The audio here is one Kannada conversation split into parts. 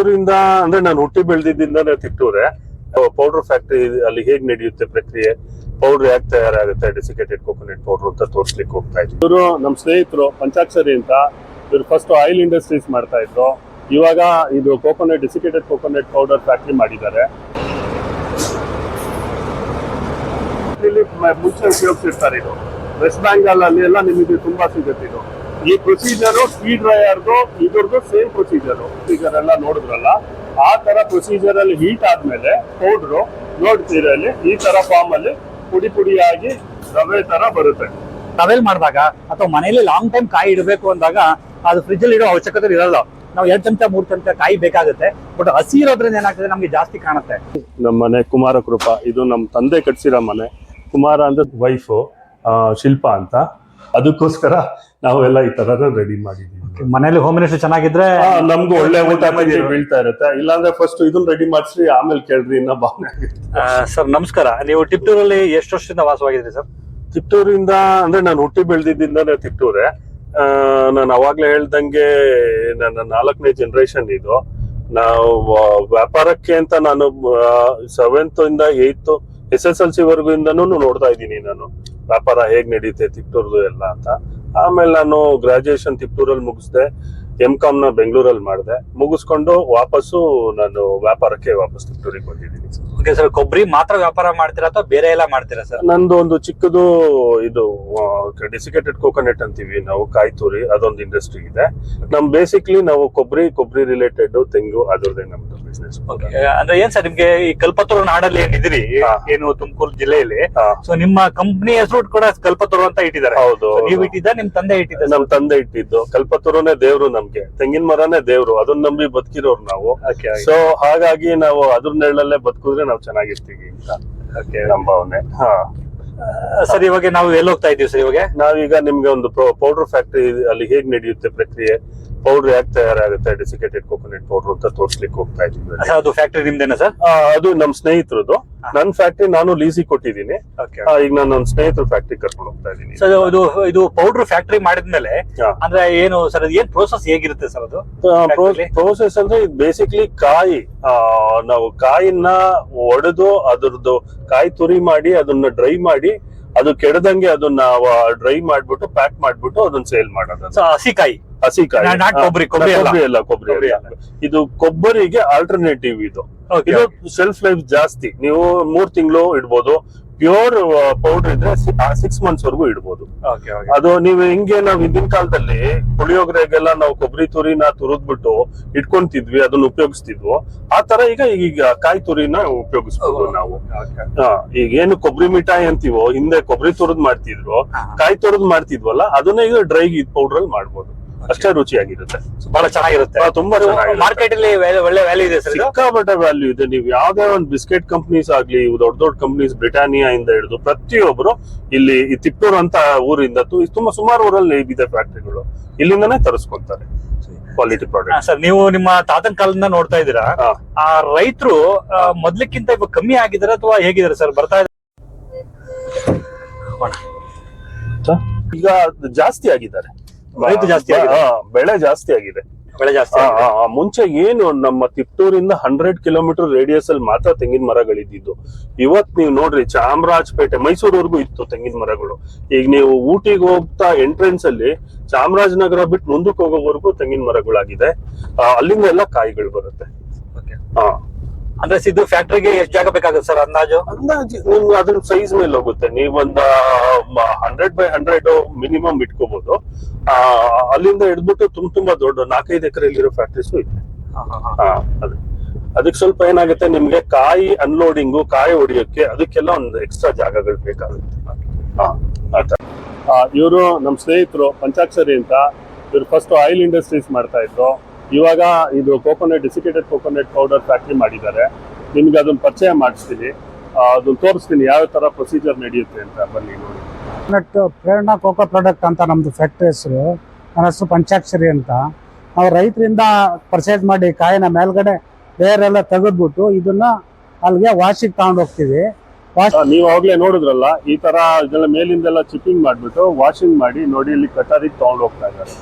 ತಿಪ್ಟೂರಿಂದ ಅಂದ್ರೆ ನಾನು ಹುಟ್ಟಿ ಬೆಳೆದಿದ್ದಿಂದಾನೇ ತಿಟ್ಟೂರೆ. ಪೌಡರ್ ಫ್ಯಾಕ್ಟರಿ ಅಲ್ಲಿ ಹೇಗ್ ನಡೆಯುತ್ತೆ ಪ್ರಕ್ರಿಯೆ? ಪೌಡರ್ ಯಾಕೆ ತಯಾರಾಗುತ್ತೆ? ಡಿಸಿಕೇಟೆಡ್ ಕೋಕೋನಟ್ ಪೌಡರ್ ಅಂತ ತೋರಿಸ್ಲಿಕ್ಕೆ ಹೋಗ್ತಾ ಇದ್ರು ಇವರು ನಮ್ಮ ಸ್ನೇಹಿತರು ಪಂಚಾಕ್ಷರಿ ಅಂತ ಇವರು ಫಸ್ಟ್ ಆಯಿಲ್ ಇಂಡಸ್ಟ್ರೀಸ್ ಮಾಡ್ತಾ ಇದ್ರು. ಇವಾಗ ಇದು coconut desiccated coconut powder factory ಮಾಡಿದ್ದಾರೆ. ಇಲ್ಲಿ ಮುಂಚೆ ಉಪಯೋಗಿಸಿರ್ತಾರೆ ಇದು. ವೆಸ್ಟ್ ಬೆಂಗಾಲ್ ಅಲ್ಲಿ ಎಲ್ಲ ನಿಮಗೆ ತುಂಬಾ ಸಿಗುತ್ತೆ ಇದು. ಈ ಪ್ರೊಸೀಜರು ಸ್ಪೀಡ್ ಡ್ರೈಯರ್ದು ಇದ್ರದ್ದು ಸೇಮ್ ಪ್ರೊಸೀಜರು ಪ್ರೊಸೀಜರ್ ಎಲ್ಲ ನೋಡಿದ್ರಲ್ಲ. ಆ ತರ ಪ್ರೊಸೀಜರ್ ಅಲ್ಲಿ ಹೀಟ್ ಆದ್ಮೇಲೆ ಪೌಡ್ರು ನೋಡ್ತೀರಲ್ಲಿ ಈ ತರ ಫಾರ್ಮ್ ಅಲ್ಲಿ ಪುಡಿ ಪುಡಿಯಾಗಿ ರವೆ ತರ ಬರುತ್ತೆ. ರವೆಲ್ ಮಾಡಿದಾಗ ಅಥವಾ ಮನೆಯಲ್ಲಿ ಲಾಂಗ್ ಟೈಮ್ ಕಾಯಿ ಇಡಬೇಕು ಅಂದಾಗ ಅದು ಫ್ರಿಜ್ ಅಲ್ಲಿ ಇಡೋ ಅವಶ್ಯಕತೆ ಇರಲ್ಲ. ನಾವು ಎರಡು ಚಮಚ ಮೂರು ಚಮಚ ಕಾಯಿ ಬೇಕಾಗುತ್ತೆ. ಬಟ್ ಹಸಿ ಇರೋದ್ರಿಂದ ಏನಾಗ್ತದೆ? ನಮ್ಗೆ ಜಾಸ್ತಿ ಕಾಣುತ್ತೆ. ನಮ್ಮ ಮನೆ ಕುಮಾರ ಕೃಪಾ ಇದು ನಮ್ಮ ತಂದೆ ಕಟ್ಸಿರೋ ಮನೆ. ಕುಮಾರ ಅಂದ್ರೆ ವೈಫು ಶಿಲ್ಪ ಅಂತ. ಅದಕ್ಕೋಸ್ಕರ ನಾವೆಲ್ಲ ಈ ತರ ರೆಡಿ ಮಾಡಿದೀವಿ ಮನೇಲಿ ಹೋಮ್ ಮಿನಿಸ್ಟರ್ ಚೆನ್ನಾಗಿದ್ರೆ ನಮ್ಗೆ ನಮ್ಗೂ ಒಳ್ಳೆ ಊಟ ಬೀಳ್ತಾ ಇರುತ್ತೆ. ಇಲ್ಲಾಂದ್ರೆ ಫಸ್ಟ್ ಇದನ್ನ ರೆಡಿ ಮಾಡಿಸ್ರಿ ಆಮೇಲೆ ಕೇಳ್ರಿ ಇನ್ನ ಭಾವನೆ ಆಗುತ್ತೆ. ಸರ್ ನಮಸ್ಕಾರ. ನೀವು ಟಿಪ್ಟೂರಲ್ಲಿ ಎಷ್ಟು ವರ್ಷದಿಂದ ವಾಸವಾಗಿದ್ರಿ ಸರ್? ತಿಪ್ಟೂರಿಂದ ಅಂದ್ರೆ ನಾನು ಹುಟ್ಟಿ ಬೆಳೆದಿದ್ದಿಂದಾನೇ ತಿಪ್ಟೂರೆ ಆ, ನಾನು ಅವಾಗ್ಲೇ ಹೇಳ್ದಂಗೆ ನನ್ನ ನಾಲ್ಕನೇ ಜನರೇಷನ್ ಇದು. ನಾವು ವ್ಯಾಪಾರಕ್ಕೆ ಅಂತ ನಾನು ಸೆವೆಂತ್ ಇಂದ eighth S S L C ವರ್ಗು ಇಂದನೂ ನೋಡ್ತಾ ಇದ್ದೀನಿ ನಾನು. ವ್ಯಾಪಾರ ಹೇಗ್ ನಡೀತೆ ತಿಪ್ಟೂರ್ದು ಎಲ್ಲ ಅಂತ. ಆಮೇಲೆ ನಾನು ಗ್ರಾಜುಯೇಷನ್ ತಿಪ್ಪೂರಲ್ಲಿ ಮುಗಿಸ್ದೆ ಎಂ ಕಾಮ್ನ ಬೆಂಗಳೂರಲ್ಲಿ ಮಾಡಿದೆ. ಮುಗಿಸ್ಕೊಂಡು ವಾಪಸ್ಸು ನಾನು ವ್ಯಾಪಾರಕ್ಕೆ ವಾಪಸ್ ತಿಪ್ಪೂರಿಗೆ ಬಂದಿದ್ದೀನಿ ಓಕೆ ಸರ್ ಕೊಬ್ಬರಿ ಮಾತ್ರ ವ್ಯಾಪಾರ ಮಾಡ್ತೀರಾ ಅಥವಾ ಬೇರೆ ಎಲ್ಲ ಮಾಡ್ತೀರಾ ಸರ್ ನಂದು ಒಂದು ಚಿಕ್ಕದು ಇದು ಡೆಸಿಕೇಟೆಡ್ ಕೋಕೋನಟ್ ಅಂತೀವಿ ನಾವು ಕಾಯಿ ತುರಿ ಅದೊಂದು ಇಂಡಸ್ಟ್ರಿ ಇದೆ. ನಮ್ ಬೇಸಿಕ್ಲಿ ನಾವು ಕೊಬ್ಬರಿ ಕೊಬ್ಬರಿ ರಿಲೇಟೆಡ್ ತೆಂಗು ಅದರದೇ ನಮ್ದು. ಬಿಸ್ನೆಸ್ ಅಂದ್ರೆ ಏನ್ ಸರ್ ನಿಮ್ಗೆ ಈ ಕಲ್ಪತರು ನಾಡಲ್ಲಿ ಏನಿದ್ರಿ ಏನು ತುಮಕೂರು ಜಿಲ್ಲೆಯಲ್ಲಿ? ಸೊ ನಿಮ್ಮ ಕಂಪ್ನಿ ಹೆಸರು ಕೂಡ ಕಲ್ಪತರು ಅಂತ ಇಟ್ಟಿದ್ದಾರೆ. ಹೌದು ನೀವು ಇಟ್ಟಿದ್ದ ನಿಮ್ ತಂದೆ ಇಟ್ಟಿದ್ದ ನಮ್ ತಂದೆ ಇಟ್ಟಿದ್ದು. ಕಲ್ಪತರುನೇ ದೇವ್ರು ನಮ್ಗೆ. ತೆಂಗಿನ ಮರನೇ ದೇವ್ರು. ಅದನ್ನ ನಂಬಿ ಬದುಕಿರೋರು ನಾವು. ಸೊ ಹಾಗಾಗಿ ನಾವು ಅದ್ರ ನೆರಳಲ್ಲೇ ಬದುಕಿದ್ರೆ ನಾವು ಚೆನ್ನಾಗಿರ್ತೀವಿ ಅಂತ. ನಮ್ಮ ಭಾವನೆ. ಹಾ. ಸರ್ ಇವಾಗ ನಾವು ಎಲ್ಲಿ ಹೋಗ್ತಾ ಇದೀವಿ ಸರ್ ಇವಾಗ? ನಾವೀಗ ನಿಮ್ಗೆ ಒಂದು ಪೌಡರ್ ಫ್ಯಾಕ್ಟರಿ ಅಲ್ಲಿ ಹೇಗ್ ನಡೆಯುತ್ತೆ ಪ್ರಕ್ರಿಯೆ? ಪೌಡರ್ ಯಾಕೆ ತಯಾರಾಗುತ್ತೆ? ಡೆಸಿಕೇಟೆಡ್ ಕೋಕೋನಟ್ ಪೌಡರ್ ಅಂತ ತೋರಿಸ್ಲಿಕ್ಕೆ ಹೋಗ್ತಾ ಇದೀವಿ ಅದು ಫ್ಯಾಕ್ಟರಿ ನಿಮ್ದೇನಾ ಸರ್? ಅದು ನಮ್ ಸ್ನೇಹಿತರದು. ನನ್ ಫ್ಯಾಕ್ಟ್ರಿ ನಾನು ಲೀಸಿ ಕೊಟ್ಟಿದ್ದೀನಿ. ಈಗ ನಾನು ನನ್ನ ಸ್ನೇಹಿತರ ಫ್ಯಾಕ್ಟ್ರಿ ಕರ್ಕೊಂಡು ಹೋಗ್ತಾ ಇದ್ದೀನಿ. ಸರ್ ಇದು ಇದು ಪೌಡರ್ ಫ್ಯಾಕ್ಟರಿ ಮಾಡಿದ್ಮೇಲೆ. ಅಂದ್ರೆ ಏನು ಸರ್ ಅದು ಏನ್ ಪ್ರೋಸೆಸ್ ಹೇಗಿರುತ್ತೆ ಸರ್ ಅದು? ಪ್ರೋಸೆಸ್ ಅಂದ್ರೆ ಇದು ಬೇಸಿಕ್ಲಿ ಕಾಯಿ ಆ, ನಾವು ಕಾಯಿನ ಒಡೆದು ಅದ್ರದ್ದು ಕಾಯಿ ತುರಿ ಮಾಡಿ ಅದನ್ನ ಡ್ರೈ ಮಾಡಿ ಅದು ಕೆಡದಂಗೆ ಅದನ್ನ ಡ್ರೈ ಮಾಡ್ಬಿಟ್ಟು ಪ್ಯಾಕ್ ಮಾಡ್ಬಿಟ್ಟು ಅದನ್ನ ಸೇಲ್ ಮಾಡೋದು. ಸೊ ಹಸಿಕಾಯಿ ಹಸಿ ಕಾಯಿ. ನಾಟ್ ಹಾ, ಕೊಬ್ಬರಿ, ಕೊಬ್ಬರಿ ಅಲ್ಲ. ಕೊಬ್ಬರಿ ಇದು ಕೊಬ್ಬರಿಗೆ ಆಲ್ಟರ್ನೇಟಿವ್ ಇದು. ಇದು ಸೆಲ್ಫ್ ಲೈಫ್ ಜಾಸ್ತಿ. ನೀವು ಮೂರ್ ತಿಂಗಳು ಇಡ್ಬೋದು ಪ್ಯೂರ್ ಪೌಡರ್ ಇದ್ರೆ ಸಿಕ್ಸ್ ಮಂತ್ಸ್ ವರೆಗೂ ಇಡ್ಬೋದು. ಅದು ನೀವು ಹಿಂಗೆ ನಾವು ಹಿಂದಿನ ಕಾಲದಲ್ಲಿ ಪುಳಿಯೋಗರೆಗೆಲ್ಲ ನಾವು ಕೊಬ್ಬರಿ ತುರಿನ ತುರಿದ್ಬಿಟ್ಟು ಇಟ್ಕೊಂತಿದ್ವಿ ಅದನ್ನ ಉಪಯೋಗಿಸ್ತಿದ್ವು. ಆ ತರ ಈಗ ಈಗ ಕಾಯಿ ತುರಿನ ಉಪಯೋಗಿಸ್ಬೋದು ನಾವು. ಈಗ ಏನು ಕೊಬ್ಬರಿ ಮಿಠಾಯಿ ಅಂತೀವೋ ಹಿಂದೆ ಕೊಬ್ಬರಿ ತುರಿದ್ ಮಾಡ್ತಿದ್ರು ಕಾಯಿ ತುರಿದ್ ಮಾಡ್ತಿದ್ವಲ್ಲ ಅದನ್ನ ಈಗ ಡ್ರೈ ಪೌಡರ್ ಅಲ್ಲಿ ಮಾಡ್ಬೋದು. ಅಷ್ಟೇ ರುಚಿಯಾಗಿರುತ್ತೆ. ಬಹಳ ಚೆನ್ನಾಗಿರುತ್ತೆ. ತುಂಬಾ ಮಾರ್ಕೆಟ್ ಅಲ್ಲಿ ಒಳ್ಳೆ ವ್ಯಾಲ್ಯೂ ಇದೆ ಸರ್ ಸಿಕ್ಕಾಪಟ್ಟೆ ವ್ಯಾಲ್ಯೂ ಇದೆ. ನೀವು ಯಾವ್ದೇ ಒಂದು ಬಿಸ್ಕೆಟ್ ಕಂಪ್ನೀಸ್ ಆಗ್ಲಿ ದೊಡ್ಡ ದೊಡ್ಡ ಕಂಪ್ನೀಸ್ ಬ್ರಿಟಾನಿಯಾ ಇಂದ ಹಿಡಿದು ಪ್ರತಿಯೊಬ್ರು ಇಲ್ಲಿ ಈ ತಿಪ್ಪೂರ್ ಅಂತ ಊರಿಂದ ತು- ತುಂಬಾ ಸುಮಾರು ಊರಲ್ಲಿ ಇದೆ ಫ್ಯಾಕ್ಟ್ರಿಗಳು ಇಲ್ಲಿಂದಾನೇ ತರಿಸ್ಕೊಂತಾರೆ. ಕ್ವಾಲಿಟಿ ಪ್ರಾಡಕ್ಟ್ ಸರ್ ನೀವು ನಿಮ್ಮ ತಾತನ ಕಾಲದಿಂದ ನೋಡ್ತಾ ಇದ್ದೀರಾ. ಆ ರೈತರು ಮೊದ್ಲಕ್ಕಿಂತ ಇವಾಗ ಕಮ್ಮಿ ಆಗಿದ್ದಾರೆ ಅಥವಾ ಹೇಗಿದ್ದಾರೆ ಸರ್? ಬರ್ತಾ ಇದ್ದಾರೆ ಈಗ ಜಾಸ್ತಿ ಆಗಿದ್ದಾರೆ. ರೈತ ಜಾಸ್ತಿ ಆಗಿದೆ. ಹಾ, ಬೆಳೆ ಜಾಸ್ತಿ ಆಗಿದೆ ಬೆಳೆ ಜಾಸ್ತಿ ಆ, ಆಗಿದೆ. ಆ, ಆ, ಮುಂಚೆ ಏನು ನಮ್ಮ ತಿಪ್ಟೂರಿಂದ ಹಂಡ್ರೆಡ್ ಕಿಲೋಮೀಟರ್ ರೇಡಿಯಸ್ ಅಲ್ಲಿ ಮಾತ್ರ ತೆಂಗಿನ ಮರಗಳಿದ್ದಿದ್ದು ಇವತ್ ನೀವು ನೋಡ್ರಿ ಚಾಮರಾಜಪೇಟೆ ಮೈಸೂರವರೆಗೂ ಇತ್ತು ತೆಂಗಿನ ಮರಗಳು ಈಗ ನೀವು ಊಟಿಗೆ ಹೋಗ್ತಾ ಎಂಟ್ರೆನ್ಸ್ ಅಲ್ಲಿ ಚಾಮರಾಜನಗರ ಬಿಟ್ಟು ಮುಂದಕ್ಕೆ ಹೋಗೋವರೆಗೂ ತೆಂಗಿನ ಮರಗಳಾಗಿದೆ ಆ, ಅಲ್ಲಿಂದ ಎಲ್ಲ ಕಾಯಿಗಳು ಬರುತ್ತೆ Okay. ಹಾ ಅಂದ್ರೆ ಸಿದ್ದು ಫ್ಯಾಕ್ಟ್ರಿಗೆ ಎಷ್ಟು ಜಾಗ ಬೇಕಾಗುತ್ತೆ ಸರ್ ಅಂದಾಜು? ಅಂದಾಜು ನಿಮ್ಗೆ ಅದ್ರ ಸೈಜ್ ಮೇಲೆ ಹೋಗುತ್ತೆ. ನೀವೊಂದು ಹಂಡ್ರೆಡ್ ಬೈ ಹಂಡ್ರೆಡ್ ಮಿನಿಮಮ್ ಇಟ್ಕೋಬಹುದು ಅಲ್ಲಿಂದ ಹಿಡ್ಬಿಟ್ಟು ತುಂಬ ತುಂಬಾ ದೊಡ್ಡ ನಾಲ್ಕೈದು ಎಕರೆಯಲ್ಲಿರೋ ಫ್ಯಾಕ್ಟ್ರೀಸು ಇದೆ ಹಾ ಅದೇ. ಅದಕ್ಕೆ ಸ್ವಲ್ಪ ಏನಾಗುತ್ತೆ ನಿಮ್ಗೆ ಕಾಯಿ ಅನ್ಲೋಡಿಂಗು ಕಾಯಿ ಹೊಡಿಯೋಕ್ಕೆ ಅದಕ್ಕೆಲ್ಲ ಒಂದು ಎಕ್ಸ್ಟ್ರಾ ಜಾಗಗಳು ಬೇಕಾಗುತ್ತೆ. ಹಾ ಇವರು ನಮ್ಮ ಸ್ನೇಹಿತರು ಪಂಚಾಕ್ಷರಿ ಅಂತ ಇವರು ಫಸ್ಟ್ ಆಯಿಲ್ ಇಂಡಸ್ಟ್ರೀಸ್ ಮಾಡ್ತಾ ಇದ್ರು. ಇವಾಗ ಇದು coconut desiccated coconut powder factory ಮಾಡಿದ್ದಾರೆ. ನಿಮ್ಗೆ ಅದನ್ನ ಪರಿಚಯ ಮಾಡಿಸ್ತೀನಿ. ಅದನ್ನ ತೋರಿಸ್ತೀನಿ ಯಾವ ತರ ಪ್ರೊಸೀಜರ್ ನಡೆಯುತ್ತೆ ಅಂತ. ಬನ್ನಿ ನೋಡಿ. ಕೋಕೋನಟ್ ಪ್ರೇರಣಾ ಕೋಕೋ ಪ್ರಾಡಕ್ಟ್ ಅಂತ ನಮ್ದು ಫ್ಯಾಕ್ಟ್ರಿ ಹೆಸರು. ನನ್ನ ಹೆಸರು ಪಂಚಾಕ್ಷರಿ ಅಂತ. ನಾವು ರೈತರಿಂದ ಪರ್ಚೇಸ್ ಮಾಡಿ ಕಾಯಿನ ಮೇಲ್ಗಡೆ ಬೇರೆಲ್ಲ ತೆಗೆದ್ಬಿಟ್ಟು ಇದನ್ನ ಅಲ್ಲಿಗೆ ವಾಶಿಗೆ ತಗೊಂಡು ಹೋಗ್ತೀವಿ. ನೀವು ಆಗಲೇ ನೋಡಿದ್ರಲ್ಲ ಈ ತರ ಇದೆಲ್ಲ ಮೇಲಿಂದೆಲ್ಲ ಚಿಪ್ಪಿಂಗ್ ಮಾಡ್ಬಿಟ್ಟು ವಾಷಿಂಗ್ ಮಾಡಿ ನೋಡಿ ಇಲ್ಲಿ ಕಟಾರಿಗೆ ತಗೊಂಡು ಹೋಗ್ತಾ ಇದ್ದಾರೆ.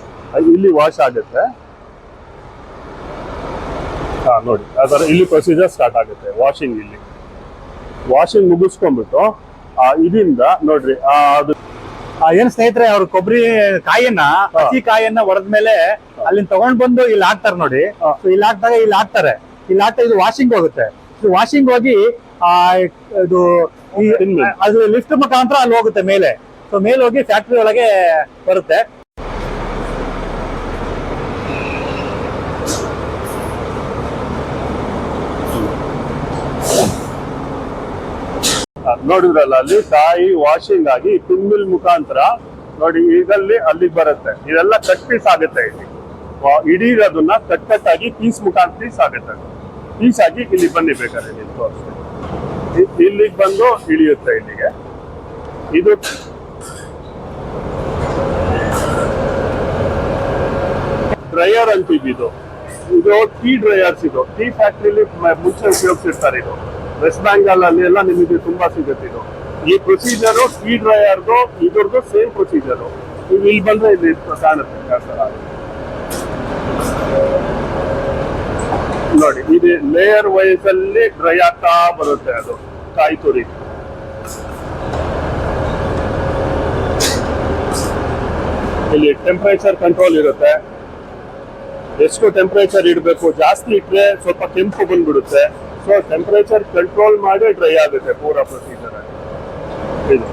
ಇಲ್ಲಿ ವಾಶ್ ಆಗುತ್ತೆ. ಹಾ ನೋಡಿ ಅದರ ಇಲ್ಲಿ ಪ್ರೊಸೀಜರ್ ಸ್ಟಾರ್ಟ್ ಆಗುತ್ತೆ ವಾಷಿಂಗ್ ಇಲ್ಲಿ. ವಾಷಿಂಗ್ ಮುಗಿಸ್ಕೊಂಡ್ಬಿಟ್ಟು ಆ, ಇದರಿಂದ ನೋಡ್ರಿ ಆ, ಅದು ಆ, ಏನ್ ಸ್ನೇಹಿತರೆ ಅವ್ರ ಕೊಬ್ಬರಿ ಕಾಯನ್ನ ಹಸಿ ಕಾಯನ್ನ ಮೇಲೆ ಅಲ್ಲಿ ತಗೊಂಡ್ ಬಂದು ಇಲ್ಲಿ ಹಾಕ್ತಾರೆ ನೋಡಿ. ಇಲ್ಲಿ ಹಾಕ್ದಾಗ ಇಲ್ಲಿ ಹಾಕ್ತಾರೆ. ಇಲ್ಲಿ ಹಾಕ್ತಾ ಇದು ವಾಷಿಂಗ್ ಹೋಗುತ್ತೆ. ಇದು ವಾಷಿಂಗ್ ಹೋಗಿ ಆ ಇದು ಅದು ಲಿಫ್ಟ್ ಮುಖಾಂತರ ಅಲ್ಲಿ ಹೋಗುತ್ತೆ ಮೇಲೆ. ಸೊ ಮೇಲೆ ಹೋಗಿ ಫ್ಯಾಕ್ಟ್ರಿ ಒಳಗೆ ಬರುತ್ತೆ. ನೋಡಿದ್ರಲ್ಲ ಅಲ್ಲಿ ತಾಯಿ ವಾಷಿಂಗ್ ಆಗಿ ಪಿನ್ಮಿಲ್ ಮುಖಾಂತರ ನೋಡಿ ಈಗಲ್ಲಿ ಅಲ್ಲಿಗೆ ಬರುತ್ತೆ. ಇದೆಲ್ಲ ಕಟ್ ಪೀಸ್ ಆಗುತ್ತೆ ಇಲ್ಲಿ. ಇಡೀ ಅದನ್ನ ಕಟ್ ಕಟ್ ಆಗಿ ಪೀಸ್ ಮುಖಾಂತರ ಪೀಸ್ ಆಗುತ್ತೆ. ಪೀಸ್ ಆಗಿ ಇಲ್ಲಿ ಬನ್ನಿ ಬೇಕಾದ್ರೆ ಇಲ್ಲಿಗೆ ಬಂದು ಇಳಿಯುತ್ತೆ ಇಲ್ಲಿಗೆ. ಇದು ಡ್ರೈಯರ್ ಅಂತೀವಿ ಇದು ಇದು. ಟೀ ಡ್ರೈಯರ್ಸ್ ಇದು ಟೀ ಫ್ಯಾಕ್ಟ್ರಿಲಿ ಮುಂಚೆ ಉಪಯೋಗಿಸಿರ್ತಾರೆ ಇದು. ವೆಸ್ಟ್ ಬೆಂಗಾಲ್ ಅಲ್ಲಿ ಎಲ್ಲ ನಿಮಗೆ ತುಂಬಾ ಸಿಗುತ್ತೆ ಇದು. ಈ ಪ್ರೊಸೀಜರು ಟೀ ಡ್ರೈಯರ್ದು ಇದ್ರದ್ದು ಸೇಮ್ ಪ್ರೊಸೀಜರು ನೀವು ಇಲ್ಲಿ ಬಂದ್ರೆ ಇಲ್ಲಿ ಕಾಣುತ್ತೆ? ನೋಡಿ, ಇದು ಲೇಯರ್ ವೈಸ್ ಅಲ್ಲಿ ಡ್ರೈ ಆಗ್ತಾ ಬರುತ್ತೆ ಅದು, ಕಾಯಿ ತುರಿ. ಇಲ್ಲಿ ಟೆಂಪರೇಚರ್ ಕಂಟ್ರೋಲ್ ಇರುತ್ತೆ. ಎಷ್ಟು ಟೆಂಪರೇಚರ್ ಇಡಬೇಕು, ಜಾಸ್ತಿ ಇಟ್ಟರೆ ಸ್ವಲ್ಪ ಕೆಂಪು ಬಂದ್ಬಿಡುತ್ತೆ. ಸೊ ಟೆಂಪರೇಚರ್ ಕಂಟ್ರೋಲ್ ಮಾಡಿ ಡ್ರೈ ಆಗುತ್ತೆ ಪೂರಾ ಪ್ರೊಸೀಜರ್ ಇದು.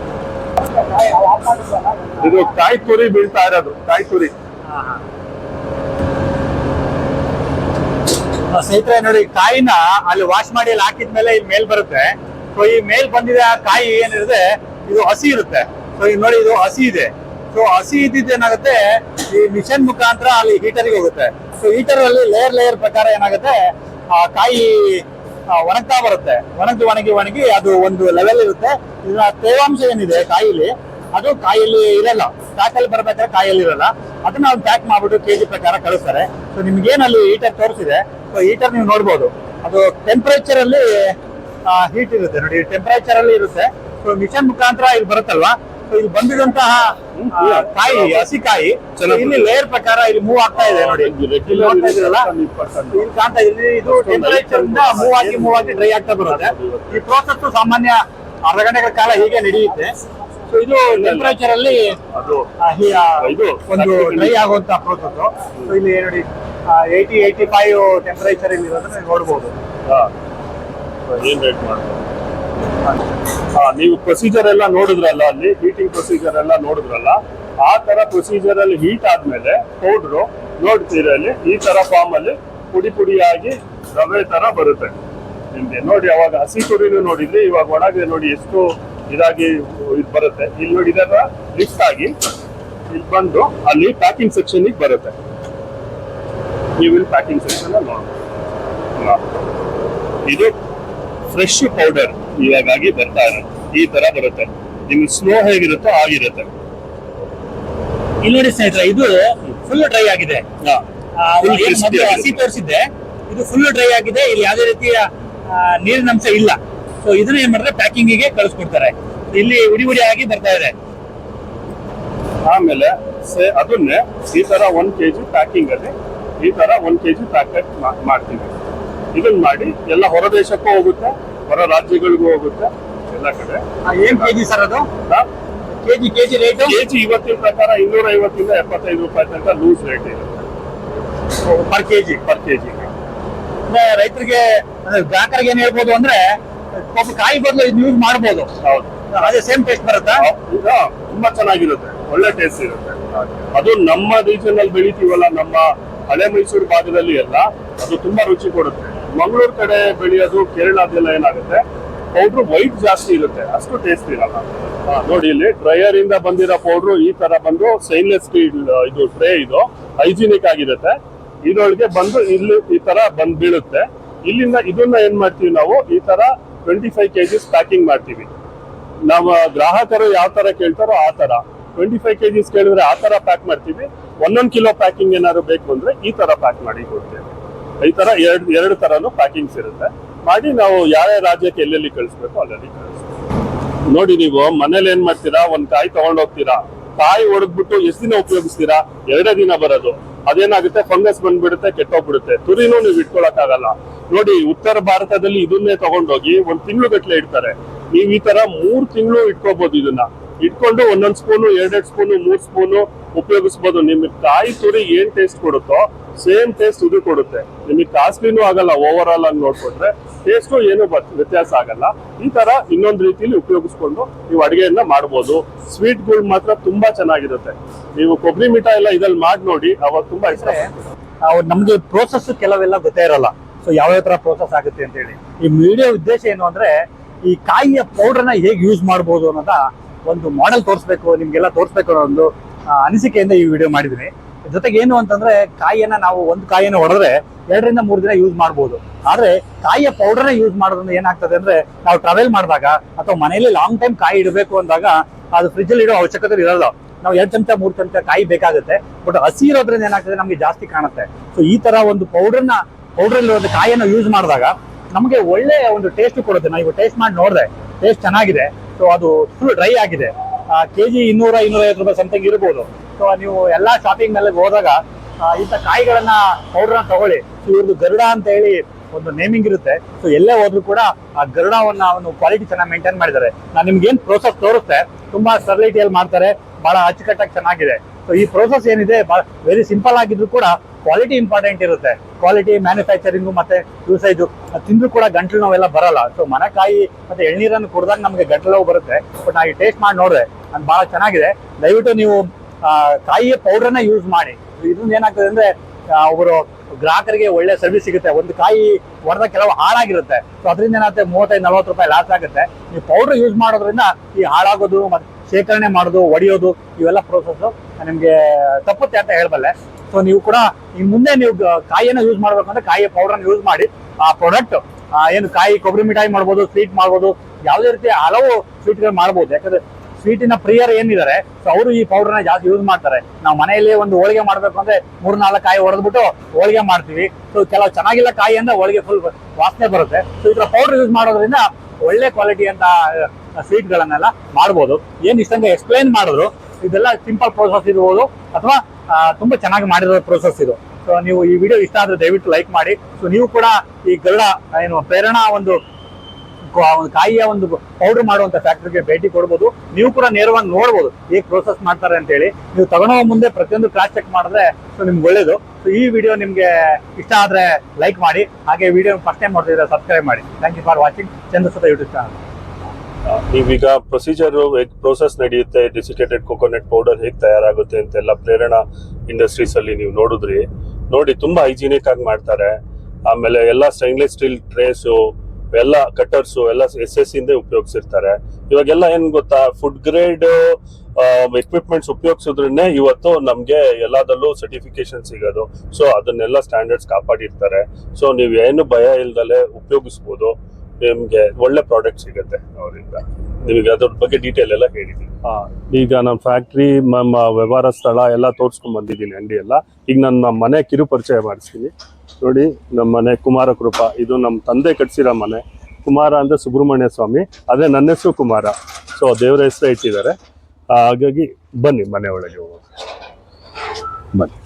ಕಾಯಿ ತುರಿ ಬೀಳ್ತಾ ಇರೋದು, ಕಾಯಿ ತುರಿ. ಸ್ನೇಹಿತರೆ, ನೋಡಿ, ಕಾಯಿನ ಅಲ್ಲಿ ವಾಶ್ ಮಾಡಿ ಅಲ್ಲಿ ಹಾಕಿದ್ಮೇಲೆ ಇಲ್ಲಿ ಮೇಲ್ ಬರುತ್ತೆ. ಸೊ ಈ ಮೇಲ್ ಬಂದಿದೆ ಆ ಕಾಯಿ ಏನಿರುತ್ತೆ, ಇದು ಹಸಿ ಇರುತ್ತೆ. ಸೊ ಈಗ ನೋಡಿ, ಇದು ಹಸಿ ಇದೆ. ಸೊ ಹಸಿ ಇದ್ದಿದ್ದು ಏನಾಗುತ್ತೆ, ಈ ಮಿಷನ್ ಮುಖಾಂತರ ಅಲ್ಲಿ ಹೀಟರ್ಗೆ ಹೋಗುತ್ತೆ. ಸೊ ಹೀಟರ್ ಅಲ್ಲಿ ಲೇಯರ್ ಲೇಯರ್ ಪ್ರಕಾರ ಏನಾಗುತ್ತೆ, ಆ ಕಾಯಿ ಒಣಗ್ತಾ ಬರುತ್ತೆ. ಒಣಗಿ ಒಣಗಿ ಒಣಗಿ ಅದು ಒಂದು ಲೆವೆಲ್ ಇರುತ್ತೆ. ಇದರ ತೇವಾಂಶ ಏನಿದೆ ಕಾಯಿಲಿ, ಅದು ಕಾಯಲ್ಲಿ ಇರಲ್ಲ. ಪ್ಯಾಕಲ್ಲಿ ಬರ್ಬೇಕಾದ್ರೆ ಕಾಯಲ್ಲಿ ಇರಲ್ಲ. ಅದನ್ನ ಅವ್ರು ಪ್ಯಾಕ್ ಮಾಡ್ಬಿಟ್ಟು ಕೆಜಿ ಪ್ರಕಾರ ಕಳಿಸ್ತಾರೆ. ಸೊ ನಿಮ್ಗೇನಲ್ಲಿ ಹೀಟರ್ ತೋರಿಸಿದೆ. ಸೊ ಹೀಟರ್ ನೀವು ನೋಡ್ಬೋದು. ಅದು ಟೆಂಪರೇಚರ್ ಅಲ್ಲಿ ಹೀಟ್ ಇರುತ್ತೆ ನೋಡಿ. ಟೆಂಪರೇಚರ್ ಅಲ್ಲಿ ಇರುತ್ತೆ. ಸೊ ಮಿಷನ್ ಮುಖಾಂತರ ಇದು ಬರುತ್ತಲ್ವಾ? ಇಲ್ಲಿ ಬಂದಿದಂತಹ ಕಾಯಿ ಹಸಿ ಕಾಯಿ. ಇಲ್ಲಿ ಲೇಯರ್ ಪ್ರಕಾರ ಇಲ್ಲಿ ಮೂವ್ ಆಗ್ತಾ ಇದೆ ನೋಡಿ. ಇಲ್ಲಿ ನೋಡ್ತಾ ಇದ್ದೀರಲ್ಲ? ಇಲ್ಲಿ ಕಾಣ್ತಾ ಇದೆ. ಇದು ಟೆಂಪರೇಚರ್ ಇಂದ ಮೂವ್ ಆಗಿ ಮೂವ್ ಆಗಿ ಡ್ರೈ ಆಗ್ತಾ ಬರುತ್ತೆ. ಈ ಪ್ರೋಸೆಸ್ ಸಾಮಾನ್ಯ ಅರ್ಧ ಗಂಟೆಗಳ ಕಾಲ ಹೀಗೆ ನಡೆಯುತ್ತೆ. ಸೊ ಇದು ಟೆಂಪರೇಚರ್ ಅಲ್ಲಿ ಇದು ಒಂದು ಡ್ರೈ ಆಗುವಂತಹ ಪ್ರೋಸೆಸ್ ಸೊ ಇಲ್ಲಿ ನೋಡಿ ಏಯ್ಟಿ ಏಯ್ಟಿ ಫೈವ್ ಟೆಂಪರೇಚರ್ ಇಲ್ಲಿ ಇರೋದನ್ನ ನೋಡ್ಬೋದು ಏನ್ ರೇಟ್ ಮಾಡ್ಬೋದು? ನೀವು ಪ್ರೊಸೀಜರ್ ಎಲ್ಲ ನೋಡಿದ್ರಲ್ಲ ಅಲ್ಲಿ ಹೀಟಿಂಗ್ ಪ್ರೊಸೀಜರ್ ಎಲ್ಲ ನೋಡಿದ್ರಲ್ಲ, ಆ ತರ ಪ್ರೊಸೀಜರ್ ಅಲ್ಲಿ ಹೀಟ್ ಆದ್ಮೇಲೆ ಪೌಡ್ರು ನೋಡ್ತೀರ ಅಲ್ಲಿ, ಈ ತರ ಫಾರ್ಮ್ ಅಲ್ಲಿ ಪುಡಿ ಪುಡಿಯಾಗಿ ರವೆ ತರ ಬರುತ್ತೆ. ನಿಮ್ಗೆ ನೋಡಿ, ಅವಾಗ ಹಸಿ ಕುರಿನೂ ನೋಡಿದ್ರಿ, ಇವಾಗ ಒಣಗಿದೆ ನೋಡಿ ಎಷ್ಟು ಇದಾಗಿ ಇದು ಬರುತ್ತೆ. ಇಲ್ಲಿ ನೋಡಿ ಇದರ ಲಿಫ್ಟ್ ಆಗಿ ಇಲ್ಲಿ ಬಂದು ಅಲ್ಲಿ ಪ್ಯಾಕಿಂಗ್ ಸೆಕ್ಷನ್ ಬರುತ್ತೆ. ನೀವು ಇಲ್ಲಿ ಪ್ಯಾಕಿಂಗ್ ಸೆಕ್ಷನ್ ನೋಡ್ಬೋದು. ಇದು ಫ್ರೆಶ್ ಪೌಡರ್ ಇವಾಗಾಗಿ ಬರ್ತಾ ಇರೋದು. ಈ ತರ ಬರುತ್ತೆ. ನಿಮ್ಗೆ ಸ್ಲೋ ಹೇಗಿರುತ್ತೋ ಆಗಿರುತ್ತೆ ಇಲ್ಲಿ ನೋಡಿ ಸ್ನೇಹಿತರೆ ಇದು ಫುಲ್ ಡ್ರೈ ಆಗಿದೆ. ಹಸಿ ತೋರಿಸಿದ್ದೆ. ಇದು ಫುಲ್ ಡ್ರೈ ಆಗಿದೆ. ಇಲ್ಲಿ ಯಾವುದೇ ರೀತಿಯ ನೀರಿನ ಅಂಶ ಇಲ್ಲ. ಸೊ ಇದನ್ನ ಏನ್ ಮಾಡಿದ್ರೆ ಪ್ಯಾಕಿಂಗ್ಗೆ ಕಳಿಸ್ಕೊಡ್ತಾರೆ. ಇಲ್ಲಿ ಉಡಿ ಉಡಿ ಆಗಿ ಬರ್ತಾ ಇದೆ. ಆಮೇಲೆ ಅದನ್ನೇ ಈ ತರ ಒನ್ ಕೆ ಜಿ ಪ್ಯಾಕಿಂಗ್ ಅಲ್ಲಿ ಈ ತರ ಒನ್ ಕೆ ಜಿ ಪ್ಯಾಕೆಟ್ ಮಾಡ್ತೀವಿ. ಇದನ್ನ ಮಾಡಿ ಎಲ್ಲ ಹೊರ ದೇಶಕ್ಕೂ ಹೋಗುತ್ತೆ. ಹೊರ ರಾಜ್ಯಗಳಿಗೂ ಹೋಗುತ್ತೆ ಎಲ್ಲ ಕಡೆ. ಏನ್ ಕೆಜಿ ಸರ್ ಅದು? ಕೆಜಿ ಕೆಜಿ ರೇಟ್ ಕೆಜಿ ಇವತ್ತಿನ ಪ್ರಕಾರ ಇನ್ನೂರ ಐವತ್ತಿಂದ ಎಪ್ಪತ್ತೈದು ರೂಪಾಯಿ ತನಕ ಲೂಸ್ ರೇಟ್ ಇರುತ್ತೆ. Per KG? Per KG. ರೈತರಿಗೆ ಗ್ರಾಹಕರಿಗೆ ಏನ್ ಹೇಳ್ಬೋದು ಅಂದ್ರೆ ಪಾಪ ಕಾಯಿ ಬದಲು ಇದು ಯೂಸ್ ಮಾಡ್ಬೋದು. ಹೌದು. ಅದೇ ಸೇಮ್ ಟೇಸ್ಟ್ ಬರುತ್ತಾ? ತುಂಬಾ ಚೆನ್ನಾಗಿರುತ್ತೆ. ಒಳ್ಳೆ ಟೇಸ್ಟ್ ಇರುತ್ತೆ. ಅದು ನಮ್ಮ ರೀಜನ್ ಅಲ್ಲಿ ಬೆಳಿತೀವಲ್ಲ ನಮ್ಮ ಹಳೆ ಮೈಸೂರು ಭಾಗದಲ್ಲಿ ಎಲ್ಲ ಅದು ತುಂಬಾ ರುಚಿ ಕೊಡುತ್ತೆ. ಮಂಗಳೂರು ಕಡೆ ಬೆಳೆಯೋದು ಕೇರಳದೆಲ್ಲ ಏನಾಗುತ್ತೆ? ಪೌಡ್ರು ವೈಟ್ ಜಾಸ್ತಿ ಇರುತ್ತೆ. ಅಷ್ಟು ಟೇಸ್ಟ್ ಇರಲ್ಲ. ನೋಡಿ ಇಲ್ಲಿ ಡ್ರೈಯರ್ ಇಂದ ಬಂದಿರೋ ಪೌಡ್ರು ಈ ತರ ಬಂದು ಸ್ಟೈನ್ಲೆಸ್ ಸ್ಟೀಲ್ ಇದು ಟ್ರೇ ಇದು ಹೈಜಿನಿಕ್ ಆಗಿರುತ್ತೆ. ಇದರೊಳಗೆ ಬಂದು ಇಲ್ಲಿ ಈ ತರ ಬಂದ್ ಬೀಳುತ್ತೆ. ಇಲ್ಲಿಂದ ಇದನ್ನ ಏನ್ ಮಾಡ್ತೀವಿ ನಾವು? ಈ ತರ ಟ್ವೆಂಟಿ ಫೈವ್ ಕೆಜಿಸ್ ಪ್ಯಾಕಿಂಗ್ ಮಾಡ್ತೀವಿ. ನಾವು ಗ್ರಾಹಕರು ಯಾವ ತರ ಕೇಳ್ತಾರೋ ಆ ತರ. ಟ್ವೆಂಟಿ ಫೈವ್ ಕೆಜಿಸ್ ಕೇಳಿದ್ರೆ ಆ ತರ ಪ್ಯಾಕ್ ಮಾಡ್ತೀವಿ. ಒಂದೊಂದು ಕಿಲೋ ಪ್ಯಾಕಿಂಗ್ ಏನಾದ್ರು ಬೇಕು ಅಂದ್ರೆ ಈ ತರ ಪ್ಯಾಕ್ ಮಾಡಿ ಕೊಡ್ತೇವೆ. ಈ ತರ ಎರಡು ಎರಡು ತರನು ಪ್ಯಾಕಿಂಗ್ಸ್ ಇರುತ್ತೆ. ಮಾಡಿ ನಾವು ಯಾವ ರಾಜ್ಯಕ್ಕೆ ಎಲ್ಲೆಲ್ಲಿ ಕಳಿಸ್ಬೇಕು ಅಲ್ಲಲ್ಲಿ ಕಳಿಸ್ಬೇಕು ನೋಡಿ ನೀವು, ಮನೇಲಿ ಏನ್ ಮಾಡ್ತೀರಾ? ಒಂದ್ ಕಾಯಿ ಹೋಗ್ತೀರಾ? ಕಾಯಿ ಹೊಡೆದ್ಬಿಟ್ಟು ಎಷ್ಟು ದಿನ ಉಪಯೋಗಿಸ್ತೀರಾ? ಎರಡೇ ದಿನ ಬರೋದು. ಅದೇನಾಗುತ್ತೆ? ಫಂಗಸ್ ಬಂದ್ಬಿಡುತ್ತೆ, ಕೆಟ್ಟೋಗ್ಬಿಡುತ್ತೆ. ತುರಿನೂ ನೀವು ಇಟ್ಕೊಳಕ್ ಆಗಲ್ಲ ನೋಡಿ, ಉತ್ತರ ಭಾರತದಲ್ಲಿ ಇದನ್ನೇ ತಗೊಂಡೋಗಿ ಒಂದ್ ತಿಂಗಳು ಗಟ್ಲೆ ಇಡ್ತಾರೆ. ನೀವ್ ಈ ತರ ಮೂರ್ ತಿಂಗಳು ಇಟ್ಕೋಬಹುದು ಇದನ್ನ. ಇಟ್ಕೊಂಡು ಒಂದೊಂದ್ ಸ್ಪೂನು ಎರಡೆರಡು ಸ್ಪೂನು ಮೂರ್ ಸ್ಪೂನು ಉಪಯೋಗಿಸ್ಬೋದು. ನಿಮ್ಗೆ ಕಾಯಿ ತುರಿ ಏನ್ ಟೇಸ್ಟ್ ಕೊಡುತ್ತೋ ಸೇಮ್ ಟೇಸ್ಟ್ ಇದು ಕೊಡುತ್ತೆ. ನಿಮಗೆ ಕಾಸ್ಟ್ಲಿನೂ ಆಗಲ್ಲ ಓವರ್ ಆಲ್ ಆಗಿ ನೋಡ್ಕೊಂಡ್ರೆ ಟೇಸ್ಟು ಏನು ವ್ಯತ್ಯಾಸ ಆಗಲ್ಲ. ಈ ತರ ಇನ್ನೊಂದು ರೀತಿಯಲ್ಲಿ ಉಪಯೋಗಿಸ್ಕೊಂಡು ನೀವು ಅಡಿಗೆಯನ್ನ ಮಾಡ್ಬೋದು. ಸ್ವೀಟ್ಗಳು ಮಾತ್ರ ತುಂಬಾ ಚೆನ್ನಾಗಿರುತ್ತೆ. ನೀವು ಕೊಬ್ಬರಿ ಮಿಠಾಯಿ ಎಲ್ಲ ಇದ್ರಲ್ಲಿ ಮಾಡಿ ನೋಡಿ ಅವಾಗ ತುಂಬಾ ಇಷ್ಟ ನಮ್ದು ನಮ್ಗೆ ಪ್ರೋಸೆಸ್ ಕೆಲವೆಲ್ಲ ಗೊತ್ತೇ ಇರಲ್ಲ. ಸೊ ಯಾವ ಯಾವ ತರ ಪ್ರೋಸೆಸ್ ಆಗುತ್ತೆ ಅಂತ ಹೇಳಿ. ಈ ಮೀಡಿಯಾ ಉದ್ದೇಶ ಏನು ಅಂದ್ರೆ ಈ ಕಾಯಿಯ ಪೌಡರ್ನ ಹೇಗೆ ಯೂಸ್ ಮಾಡ್ಬೋದು ಅನ್ನೋದ ಒಂದು ಮಾಡೆಲ್ ತೋರಿಸ್ಬೇಕು ನಿಮ್ಗೆಲ್ಲ ತೋರಿಸ್ಬೇಕು ಅನ್ನೋ ಒಂದು ಅನಿಸಿಕೆಯಿಂದ ಈ ವಿಡಿಯೋ ಮಾಡಿದ್ದೀನಿ. ಜೊತೆಗೆ ಏನು ಅಂತಂದ್ರೆ ಕಾಯಿಯನ್ನ ನಾವು ಒಂದು ಕಾಯಿಯನ್ನು ಹೊಡೆದ್ರೆ ಎರಡರಿಂದ ಮೂರು ದಿನ ಯೂಸ್ ಮಾಡ್ಬೋದು. ಆದ್ರೆ ಕಾಯಿಯ ಪೌಡರ್ನ ಯೂಸ್ ಮಾಡೋದ್ರಿಂದ ಏನಾಗ್ತದೆ ಅಂದ್ರೆ ನಾವು ಟ್ರಾವೆಲ್ ಮಾಡಿದಾಗ ಅಥವಾ ಮನೆಯಲ್ಲಿ ಲಾಂಗ್ ಟೈಮ್ ಕಾಯಿ ಇಡಬೇಕು ಅಂದಾಗ ಅದು ಫ್ರಿಜ್ ಅಲ್ಲಿ ಇಡೋ ಅವಶ್ಯಕತೆ ಇರಲ್ಲ. ನಾವು ಎರಡು ಚಮಚ, ಮೂರು ಚಮಚ ಕಾಯಿ ಬೇಕಾಗುತ್ತೆ. ಬಟ್ ಹಸಿ ಇರೋದ್ರಿಂದ ಏನಾಗ್ತದೆ ನಮಗೆ ಜಾಸ್ತಿ ಕಾಣುತ್ತೆ. ಸೊ ಈ ತರ ಒಂದು ಪೌಡರ್ನ ಪೌಡರ್ ಅಲ್ಲಿ ಒಂದು ಕಾಯಿಯನ್ನು ಯೂಸ್ ಮಾಡಿದಾಗ ನಮಗೆ ಒಳ್ಳೆ ಒಂದು ಟೇಸ್ಟ್ ಕೊಡುತ್ತೆ. ನಾವು ಟೇಸ್ಟ್ ಮಾಡಿ ನೋಡಿದೆ ಟೇಸ್ಟ್ ಚೆನ್ನಾಗಿದೆ. ಸೊ ಅದು ಫುಲ್ ಡ್ರೈ ಆಗಿದೆ. ಕೆಜಿ ಇನ್ನೂರ, ಇನ್ನೂರೈವತ್ತು ರೂಪಾಯಿ ಸಮಥಿಂಗ್ ಇರ್ಬೋದು. ಸೊ ನೀವು ಎಲ್ಲಾ ಶಾಪಿಂಗ್ ಮೇಲೆ ಹೋದಾಗ ಇಂಥ ಕಾಯಿಗಳನ್ನ ಪೌಡ್ರನ್ನ ತಗೊಳ್ಳಿ. ಸೊ ಇವ್ರದ್ದು ಗರುಡ ಅಂತ ಹೇಳಿ ಒಂದು ನೇಮಿಂಗ್ ಇರುತ್ತೆ. ಸೊ ಎಲ್ಲೇ ಹೋದ್ರು ಕೂಡ ಆ ಗರುಡವನ್ನ ಅವನು ಕ್ವಾಲಿಟಿ ಚೆನ್ನಾಗಿ ಮೇಂಟೈನ್ ಮಾಡಿದ್ದಾರೆ ನಾನು ನಿಮ್ಗೆ ಏನ್ ಪ್ರೋಸೆಸ್ ತೋರಿಸ್ತೆ. ತುಂಬಾ ಸರಳಿಟಿಯಲ್ಲಿ ಮಾಡ್ತಾರೆ. ಬಹಳ ಅಚ್ಚುಕಟ್ಟಾಗಿ ಚೆನ್ನಾಗಿದೆ. ಸೊ ಈ ಪ್ರೋಸೆಸ್ ಏನಿದೆ ವೆರಿ ಸಿಂಪಲ್ ಆಗಿದ್ರು ಕೂಡ ಕ್ವಾಲಿಟಿ ಇಂಪಾರ್ಟೆಂಟ್ ಇರುತ್ತೆ. ಕ್ವಾಲಿಟಿ ಮ್ಯಾನುಫ್ಯಾಕ್ಚರಿಂಗು ಮತ್ತೆ ಯೂಸೇಜು ತಿಂದ್ರು ಕೂಡ ಗಂಟ್ಲು ನೋವೆಲ್ಲ ಬರಲ್ಲ. ಸೊ ಮನೆಕಾಯಿ ಮತ್ತೆ ಎಳ್ನೀರನ್ನು ಕುಡ್ದಾಗ ನಮಗೆ ಗಂಟ್ಲು ನೋವು ಬರುತ್ತೆ. ಬಟ್ ನಾನು ಟೇಸ್ಟ್ ಮಾಡಿ ನೋಡಿದೆ. ಅದು ಬಹಳ ಚೆನ್ನಾಗಿದೆ. ದಯವಿಟ್ಟು ನೀವು ಕಾಯಿಯ ಪೌಡರ್ನ ಯೂಸ್ ಮಾಡಿ. ಇದರಿಂದ ಏನಾಗ್ತದೆ ಅಂದ್ರೆ ಒಬ್ಬರು ಗ್ರಾಹಕರಿಗೆ ಒಳ್ಳೆ ಸರ್ವಿಸ್ ಸಿಗುತ್ತೆ. ಒಂದು ಕಾಯಿ ಹೊಡೆದ ಕೆಲವು ಹಾಳಾಗಿರುತ್ತೆ. ಸೊ ಅದರಿಂದ ಏನಾಗುತ್ತೆ? ಮೂವತ್ತೈದು, ನಲವತ್ತು ರೂಪಾಯಿ ಲಾಸ್ ಆಗುತ್ತೆ. ನೀವು ಪೌಡರ್ ಯೂಸ್ ಮಾಡೋದ್ರಿಂದ ಈ ಹಾಳಾಗೋದು ಮತ್ತೆ ಶೇಖರಣೆ ಮಾಡೋದು, ಒಡೆಯೋದು, ಇವೆಲ್ಲ ಪ್ರೋಸೆಸ್ ನಿಮಗೆ ತಪ್ಪುತ್ತೆ ಅಂತ ಹೇಳಬಲ್ಲೆ. ಸೊ ನೀವು ಕೂಡ ಇನ್ ಮುಂದೆ ನೀವು ಕಾಯಿಯನ್ನು ಯೂಸ್ ಮಾಡ್ಬೇಕಂದ್ರೆ ಕಾಯಿಯ ಪೌಡರ್ ಯೂಸ್ ಮಾಡಿ. ಆ ಪ್ರಾಡಕ್ಟ್ ಏನು ಕಾಯಿ, ಕೊಬ್ಬರಿ ಮಿಠಾಯಿ ಮಾಡ್ಬೋದು ಸ್ವೀಟ್ ಮಾಡ್ಬೋದು, ಯಾವುದೇ ರೀತಿ ಹಲವು ಸ್ವೀಟ್ಗಳು ಮಾಡ್ಬೋದು. ಯಾಕಂದ್ರೆ ಸ್ವೀಟಿನ ಪ್ರಿಯರ್ ಏನಿದ್ದಾರೆ? ಸೊ ಅವರು ಈ ಪೌಡರ್ನ ಜಾಸ್ತಿ ಯೂಸ್ ಮಾಡ್ತಾರೆ. ನಾವು ಮನೆಯಲ್ಲಿ ಒಂದು ಹೋಳಿಗೆ ಮಾಡಬೇಕು ಅಂದ್ರೆ ಮೂರ್ ನಾಲ್ಕು ಕಾಯಿ ಹೊಡೆದ್ಬಿಟ್ಟು ಹೋಳಿಗೆ ಮಾಡ್ತೀವಿ. ಸೊ ಕೆಲವು ಚೆನ್ನಾಗಿಲ್ಲ ಕಾಯಿ ಅಂದ್ರೆ ಹೋಳಿಗೆ ಫುಲ್ ವಾಸನೆ ಬರುತ್ತೆ. ಸೊ ಇದರ ಪೌಡರ್ ಯೂಸ್ ಮಾಡೋದ್ರಿಂದ ಒಳ್ಳೆ ಕ್ವಾಲಿಟಿ ಅಂತ ಸ್ವೀಟ್ ಗಳನ್ನೆಲ್ಲ ಮಾಡ್ಬೋದು. ಏನು ಇಷ್ಟಂಗೆ ಎಕ್ಸ್ಪ್ಲೈನ್ ಮಾಡಿದ್ರು. ಇದೆಲ್ಲ ಸಿಂಪಲ್ ಪ್ರೋಸೆಸ್ ಇರ್ಬೋದು ಅಥವಾ ತುಂಬಾ ಚೆನ್ನಾಗಿ ಮಾಡಿರೋ ಪ್ರೋಸೆಸ್ ಇದು. ಸೊ ನೀವು ಈ ವಿಡಿಯೋ ಇಷ್ಟ ಆದ್ರೆ ದಯವಿಟ್ಟು ಲೈಕ್ ಮಾಡಿ. ಸೊ ನೀವು ಕೂಡ ಈ ಗರುಡ, ಏನು, ಪ್ರೇರಣಾ ಒಂದು ಕಾಯಿಯ ಒಂದು ಪೌಡರ್ ಮಾಡುವಂತ ಫ್ಯಾಕ್ಟ್ರಿಗೆ ಭೇಟಿ ಕೊಡ್ಬೋದು. ನೀವು ಕೂಡ ನೇರವಾಗಿ ನೋಡ್ಬೋದು ಹೇಗೆ ಪ್ರೋಸೆಸ್ ಮಾಡ್ತಾರೆ ಅಂತ ಹೇಳಿ ನೀವು ತಗೊಳ್ಳೋ ಮುಂದೆ ಪ್ರತಿಯೊಂದು ಕ್ರಾಸ್ ಚೆಕ್ ಮಾಡಿದ್ರೆ ಸೊ ನಿಮ್ಗೆ ಒಳ್ಳೇದು. ಸೊ ಈ ವಿಡಿಯೋ ನಿಮ್ಗೆ ಇಷ್ಟ ಆದ್ರೆ ಲೈಕ್ ಮಾಡಿ. ಹಾಗೆ ವಿಡಿಯೋ ಫಸ್ಟ್ ಟೈಮ್ ನೋಡ್ತಿದ್ರೆ ಸಬ್ಸ್ಕ್ರೈಬ್ ಮಾಡಿ. Thank you for watching Chandrasuta YouTube channel ನೀವೀಗ ಪ್ರೊಸೀಜರ್ ಪ್ರೋಸೆಸ್ ನಡೆಯುತ್ತೆ ಡಿಸಿಕೇಟೆಡ್ ಕೋಕೋನಟ್ ಪೌಡರ್ ಹೇಗೆ ತಯಾರಾಗುತ್ತೆ ಅಂತೆಲ್ಲ ಪ್ರೇರಣಾ ಇಂಡಸ್ಟ್ರೀಸ್ ಅಲ್ಲಿ ನೀವು ನೋಡಿದ್ರಿ. ನೋಡಿ ತುಂಬಾ ಹೈಜೀನಿಕ್ ಆಗಿ ಮಾಡ್ತಾರೆ. ಆಮೇಲೆ ಎಲ್ಲ ಸ್ಟೈನ್ಲೆಸ್ ಸ್ಟೀಲ್ ಟ್ರೇಸು ಎಲ್ಲ ಕಟರ್ಸು ಎಲ್ಲ ಎಸ್ ಎಸ್ ಇಂದ ಉಪಯೋಗಿಸಿರ್ತಾರೆ. ಇವಾಗೆಲ್ಲ ಏನ್ ಗೊತ್ತಾ? ಫುಡ್ ಗ್ರೇಡ್ ಎಕ್ವಿಪ್ಮೆಂಟ್ಸ್ ಉಪಯೋಗಿಸಿದ್ರನ್ನೇ ಇವತ್ತು ನಮ್ಗೆ ಎಲ್ಲದಲ್ಲೂ ಸರ್ಟಿಫಿಕೇಶನ್ ಸಿಗೋದು. ಸೊ ಅದನ್ನೆಲ್ಲ ಸ್ಟ್ಯಾಂಡರ್ಡ್ಸ್ ಕಾಪಾಡಿರ್ತಾರೆ. ಸೊ ನೀವು ಏನು ಭಯ ಇಲ್ದಲೆ ಉಪಯೋಗಿಸ್ಬೋದು. ನಿಮ್ಗೆ ಒಳ್ಳೆ ಪ್ರಾಡಕ್ಟ್ ಸಿಗುತ್ತೆ ಅವರಿಂದ. ನಿಮಗೆ ಅದ್ರ ಬಗ್ಗೆ ಡೀಟೇಲ್ ಎಲ್ಲ ಹೇಳಿದ್ದೀನಿ. ಈಗ ನಮ್ಮ ಫ್ಯಾಕ್ಟ್ರಿ ನಮ್ಮ ವ್ಯವಹಾರ ಸ್ಥಳ ಎಲ್ಲ ತೋರಿಸ್ಕೊಂಡ್ ಬಂದಿದ್ದೀನಿ ಅಂಗಡಿ ಎಲ್ಲ ಈಗ ನಾನು ನಮ್ಮ ಮನೆ ಕಿರು ಪರಿಚಯ ಮಾಡಿಸ್ತೀನಿ. ನೋಡಿ ನಮ್ಮ ಮನೆ ಕುಮಾರ ಕೃಪಾ. ಇದು ನಮ್ಮ ತಂದೆ ಕಟ್ಸಿರೋ ಮನೆ. ಕುಮಾರ ಅಂದರೆ ಸುಬ್ರಹ್ಮಣ್ಯ ಸ್ವಾಮಿ. ಅದೇ ನನ್ನ ಹೆಸರು ಕುಮಾರ. ಸೊ ದೇವರ ಹೆಸರೇ ಇಟ್ಟಿದ್ದಾರೆ. ಹಾಗಾಗಿ ಬನ್ನಿ ಮನೆ ಒಳಗೆ ಹೋಗೋಣ. ಬನ್ನಿ.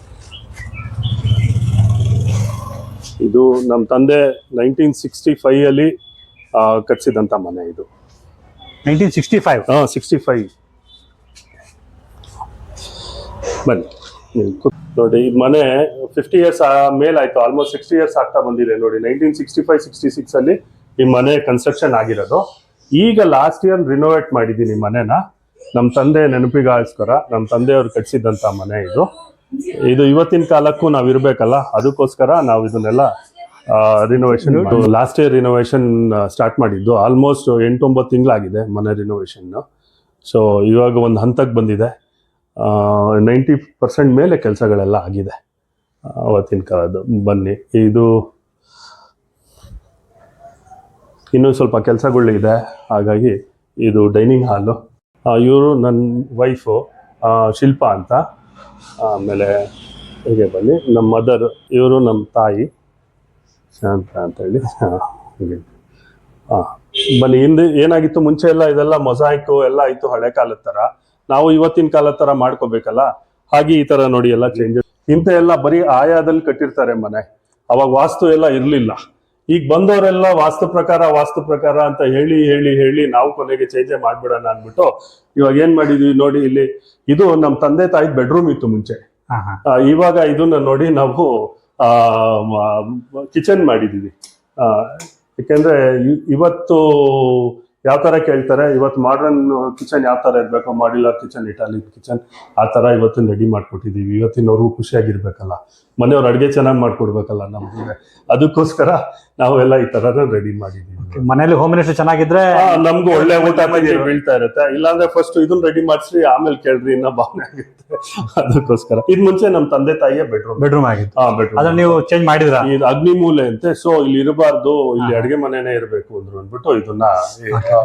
ಇದು ನಮ್ಮ ತಂದೆ ನೈನ್ಟೀನ್ ಸಿಕ್ಸ್ಟಿ ಫೈವ್ ಅಲ್ಲಿ ಆ, ಮನೆ ಇದು. Nineteen sixty five? ಹಾಂ ಸಿಕ್ಸ್ಟಿ ಫೈವ್. ಬನ್ನಿ. ನೋಡಿ ಈ ಮನೆ ಫಿಫ್ಟಿ ಇಯರ್ಸ್ ಮೇಲಾಯ್ತು. ಆಲ್ಮೋಸ್ಟ್ ಸಿಕ್ಸ್ಟಿ ಇಯರ್ಸ್ ಆಗ್ತಾ ಬಂದಿದೆ. ನೋಡಿ nineteen sixty five sixty six ಅಲ್ಲಿ ಈ ಮನೆ ಕನ್ಸ್ಟ್ರಕ್ಷನ್ ಆಗಿರೋದು. ಈಗ ಲಾಸ್ಟ್ ಇಯರ್ ರಿನೋವೇಟ್ ಮಾಡಿದ್ದೀನಿ ಮನೆನ. ನಮ್ಮ ತಂದೆ ನೆನಪಿಗೋಸ್ಕರ ನಮ್ಮ ತಂದೆಯವರು ಕಟ್ಸಿದಂತ ಮನೆ ಇದು. ಇದು ಇವತ್ತಿನ ಕಾಲಕ್ಕೂ ನಾವು ಇರ್ಬೇಕಲ್ಲ? ಅದಕ್ಕೋಸ್ಕರ ನಾವು ಇದನ್ನೆಲ್ಲ renovation last year renovation start ಮಾಡಿದ್ದು. ಆಲ್ಮೋಸ್ಟ್ ಎಂಟೊಂಬತ್ತು ತಿಂಗಳಾಗಿದೆ ಮನೆ ರಿನೋವೇಷನ್ ಸೊ ಇವಾಗ ಒಂದು ಹಂತಕ್ಕೆ ಬಂದಿದೆ. ನೈಂಟಿ ಪರ್ಸೆಂಟ್ ಮೇಲೆ ಕೆಲಸಗಳೆಲ್ಲ ಆಗಿದೆ. ಅವತ್ತಿನ ಕಾಲದ್ದು. ಬನ್ನಿ. ಇದು ಇನ್ನೂ ಸ್ವಲ್ಪ ಕೆಲಸಗಳಿದೆ ಹಾಗಾಗಿ ಇದು ಡೈನಿಂಗ್ ಹಾಲು ಇವರು ನನ್ನ ವೈಫು ಶಿಲ್ಪ ಅಂತ. ಆಮೇಲೆ ಹೀಗೆ ಬನ್ನಿ. ನಮ್ಮ ಮದರ್ ಇವರು ನಮ್ಮ ತಾಯಿ. ಶಾಂತ ಅಂತೇಳಿ ಹಾಂ ಬನ್ನಿ. ಹಿಂದೆ ಏನಾಗಿತ್ತು? ಮುಂಚೆ ಎಲ್ಲ ಇದೆಲ್ಲ ಮೊಸಾಯಿಕು ಎಲ್ಲ ಇತ್ತು ಹಳೆ ಕಾಲದ ಥರ ನಾವು ಇವತ್ತಿನ ಕಾಲ ತರ ಮಾಡ್ಕೋಬೇಕಲ್ಲ? ಹಾಗೆ ಈ ತರ ನೋಡಿ ಎಲ್ಲ ಚೇಂಜಸ್ ಇಂಥ ಎಲ್ಲ ಬರೀ ಆಯಾದಲ್ಲಿ ಕಟ್ಟಿರ್ತಾರೆ ಮನೆ. ಅವಾಗ ವಾಸ್ತು ಎಲ್ಲ ಇರಲಿಲ್ಲ. ಈಗ ಬಂದವರೆಲ್ಲ ವಾಸ್ತು ಪ್ರಕಾರ ವಾಸ್ತು ಪ್ರಕಾರ ಅಂತ ಹೇಳಿ ಹೇಳಿ ಹೇಳಿ ನಾವು ಕೊನೆಗೆ ಚೇಂಜ್ ಮಾಡ್ಬಿಡೋಣ ಅಂದ್ಬಿಟ್ಟು ಇವಾಗ ಏನ್ ಮಾಡಿದೀವಿ ನೋಡಿ ಇಲ್ಲಿ ಇದು ನಮ್ಮ ತಂದೆ ತಾಯಿ ಬೆಡ್ರೂಮ್ ಇತ್ತು ಮುಂಚೆ. ಇವಾಗ ಇದನ್ನ ನೋಡಿ ನಾವು ಕಿಚನ್ ಮಾಡಿದೀವಿ. ಆ, ಯಾಕೆಂದ್ರೆ ಇವತ್ತು ಯಾವ ತರ ಕೇಳ್ತಾರೆ? ಇವತ್ತು ಮಾಡ್ರನ್ ಕಿಚನ್ ಯಾವ ತರ ಇರ್ಬೇಕು? ಮಾಡ್ಯುಲರ್ ಕಿಚನ್ ಇಟಾಲಿಕ್ ಕಿಚನ್ ಆ ತರ ಇವತ್ತು ರೆಡಿ ಮಾಡ್ಕೊಟ್ಟಿದೀವಿ. ಇವತ್ತಿನವ್ರಿಗೂ ಖುಷಿಯಾಗಿರ್ಬೇಕಲ್ಲ. ಮನೆಯವ್ರು ಅಡುಗೆ ಚೆನ್ನಾಗಿ ಮಾಡ್ಕೊಡ್ಬೇಕಲ್ಲ ನಮ್ಗೆ. ಅದಕ್ಕೋಸ್ಕರ ನಾವೆಲ್ಲ ಈ ತರ ರೆಡಿ ಮಾಡಿದೀವಿ. ಮನೇಲಿ ಹೋಮ್ ಮಿನಿಸ್ಟರ್ ಚೆನ್ನಾಗಿದ್ರೆ ನಮ್ಗೂ ಒಳ್ಳೆ ಊಟ ಬೀಳ್ತಾ ಇರುತ್ತೆ. ಇಲ್ಲಾಂದ್ರೆ ಫಸ್ಟ್ ಇದನ್ನ ರೆಡಿ ಮಾಡಿಸ್ರಿ ಆಮೇಲೆ ಕೇಳ್ರಿ ಇನ್ನ ಭಾವನೆ ಆಗುತ್ತೆ. ಅದಕ್ಕೋಸ್ಕರ. ಇದ್ ಮುಂಚೆ ನಮ್ ತಂದೆ ತಾಯಿಯ ಬೆಡ್ರೂಮ್ ಬೆಡ್ರೂಮ್ ಆಗಿತ್ತು. ಹಾ ಅದನ್ನ ನೀವು ಚೇಂಜ್ ಮಾಡಿದ್ರ? ಇದು ಅಗ್ನಿ ಮೂಲೆ ಅಂತೆ ಸೊ ಇಲ್ಲಿ ಇರಬಾರ್ದು ಇಲ್ಲಿ ಅಡಿಗೆ ಮನೆನೇ ಇರಬೇಕು ಅಂದ್ರು ಅಂದ್ಬಿಟ್ಟು ಇದನ್ನ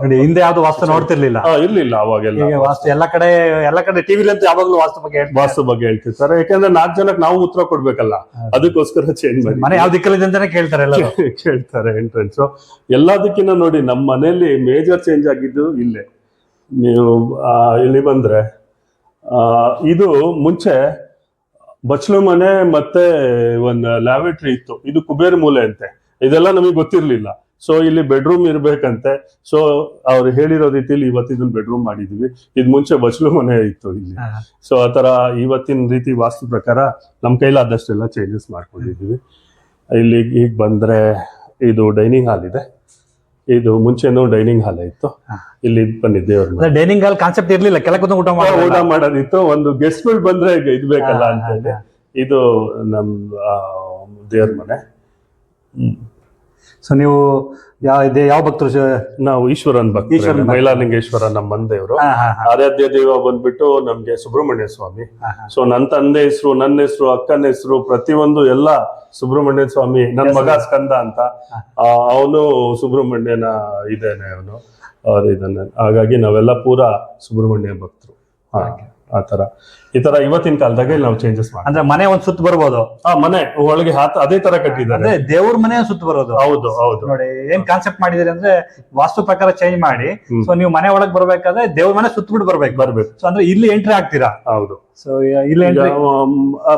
ನೋಡಿ ಹಿಂದೆ ಯಾವ್ದು ವಾಸ್ತು ನೋಡ್ತಿರ್ಲಿಲ್ಲ. ಇರ್ಲಿಲ್ಲ ಅವಾಗೆಲ್ಲ ವಾಸ್ತು. ಎಲ್ಲ ಕಡೆ ಎಲ್ಲ ಕಡೆ ಟಿವಿಲಿ ಅಂತ ಯಾವಾಗ್ಲೂ ವಾಸ್ತು ಬಗ್ಗೆ. ವಾಸ್ತು ಬಗ್ಗೆ ಹೇಳ್ತಿರ್ತಾರೆ. ಯಾಕಂದ್ರೆ ನಾಲ್ಕು ಜನಕ್ಕೆ ನಾವು ಉತ್ತರ ಕೊಡ್ಬೇಕಲ್ಲ. ಅದಕ್ಕೋಸ್ಕರ ಚೇಂಜ್ ಮಾಡಿ ಮನೆ ಯಾವ ಅಂತಾನೆ ಕೇಳ್ತಾರೆ ಎಲ್ಲ ಕೇಳ್ತಾರೆ ಎಂಟ್ರೆನ್ಸ್ ಎಲ್ಲದಕ್ಕಿಂತ ನೋಡಿ ನಮ್ಮ ಮನೆಯಲ್ಲಿ ಮೇಜರ್ ಚೇಂಜ್ ಆಗಿದ್ದು ಇಲ್ಲೇ. ನೀವು ಇಲ್ಲಿ ಬಂದ್ರೆ ಆ, ಇದು ಮುಂಚೆ ಬಚ್ಲು ಮನೆ ಮತ್ತೆ ಒಂದು ಲ್ಯಾಬೆಟ್ರಿ ಇತ್ತು. ಇದು ಕುಬೇರ್ ಮೂಲೆ ಅಂತೆ. ಇದೆಲ್ಲ ನಮಗೆ ಗೊತ್ತಿರ್ಲಿಲ್ಲ. ಸೊ ಇಲ್ಲಿ ಬೆಡ್ರೂಮ್ ಇರ್ಬೇಕಂತೆ. ಸೊ ಅವ್ರು ಹೇಳಿರೋ ರೀತಿಲಿ ಇವತ್ತಿನ ಬೆಡ್ರೂಮ್ ಮಾಡಿದೀವಿ. ಇದ್ ಮುಂಚೆ ಬಚ್ಲು ಮನೆ ಇತ್ತು ಇಲ್ಲಿ. ಸೊ ಆ ತರ ಇವತ್ತಿನ ರೀತಿ ವಾಸ್ತು ಪ್ರಕಾರ ನಮ್ಮ ಕೈಲಾದಷ್ಟೆಲ್ಲ ಚೇಂಜಸ್ ಮಾಡ್ಕೊಂಡಿದೀವಿ. ಇಲ್ಲಿ ಈಗ ಬಂದ್ರೆ ಇದು ಡೈನಿಂಗ್ ಹಾಲ್ ಇದೆ. ಇದು ಮುಂಚೆನೂ ಡೈನಿಂಗ್ ಹಾಲ್ ಇತ್ತು. ಇಲ್ಲಿ ಬಂದಿದ್ದೆ ದೇವ್ರ ಡೈನಿಂಗ್ ಹಾಲ್ ಕಾನ್ಸೆಪ್ಟ್ ಇರ್ಲಿಲ್ಲ ಕೆಲ ಊಟ ಊಟ ಊಟ ಮಾಡೋದು ಮಾಡೋದಿತ್ತು. ಒಂದು ಗೆಸ್ಟ್ಗಳು ಬಂದ್ರೆ ಇದು ಬೇಕಲ್ಲ ಅಂತ ಹೇಳಿ ಇದು ನಮ್ ಆ, ದೇವ್ರ ಮನೆ. ಹ್ಮ್. ಸೊ ನೀವು ಯಾವ ಇದೆ ಯಾವ ಭಕ್ತರು ನಾವು ಈಶ್ವರನ್ ಭಕ್ತರು ಈಶ್ವರನ್ ಭಕ್ತರು. ಮೈಲಾರಲಿಂಗೇಶ್ವರ ನಮ್ಮ ಮಂದೆಯವರು. ಹಾ, ಹಾ, ಹಾ. ಆರಾಧ್ಯ ದೈವ ಬಂದ್ಬಿಟ್ಟು ನಮ್ಗೆ ಸುಬ್ರಹ್ಮಣ್ಯ ಸ್ವಾಮಿ. ಹಾ, ಹಾ. ಸೊ ನನ್ನ ತಂದೆ ಹೆಸರು ನನ್ನ ಹೆಸರು ಅಕ್ಕನ ಹೆಸರು ಪ್ರತಿಯೊಂದು ಎಲ್ಲ ಸುಬ್ರಹ್ಮಣ್ಯ ಸ್ವಾಮಿ ನನ್ನ ಮಗ ಸ್ಕಂದ ಅಂತ. ಅವನು ಸುಬ್ರಹ್ಮಣ್ಯನ ಇದೇನೆ ಅವನು. ಅವ್ರ ಇದನ್ನ ಹಾಗಾಗಿ ನಾವೆಲ್ಲ ಪೂರಾ ಸುಬ್ರಹ್ಮಣ್ಯ ಭಕ್ತರು. ಹಾಗೆ ಆ ತರ ಈ ತರ ಇವತ್ತಿನ ಕಾಲದಾಗ ನಾವು ಚೇಂಜಸ್ ಮಾಡಿ ಅಂದ್ರೆ ಮನೆ ಒಂದ್ ಸುತ್ತ ಬರ್ಬೋದು. ಆ ಮನೆ ಒಳಗೆ ಹಾತ್ ಅದೇ ತರ ಕಟ್ಟಿದ್ದಾರೆ. ದೇವ್ರ ಮನೆ ಸುತ್ತ ಬರೋದು. ಹೌದು ಹೌದು. ನೋಡಿ ಏನ್ ಕಾನ್ಸೆಪ್ಟ್ ಮಾಡಿದಿರಿ ಅಂದ್ರೆ ವಾಸ್ತು ಪ್ರಕಾರ ಚೇಂಜ್ ಮಾಡಿ. ಸೊ ನೀವು ಮನೆ ಒಳಗ್ ಬರ್ಬೇಕಾದ್ರೆ ದೇವ್ರ ಮನೆ ಸುತ್ತಬಿಟ್ಟು ಬರ್ಬೇಕು. ಬರ್ಬೇಕು. ಸೊ ಅಂದ್ರೆ ಇಲ್ಲಿ ಎಂಟ್ರಿ ಆಗ್ತೀರಾ? ಹೌದು. ಸೊ ಇಲ್ಲಿ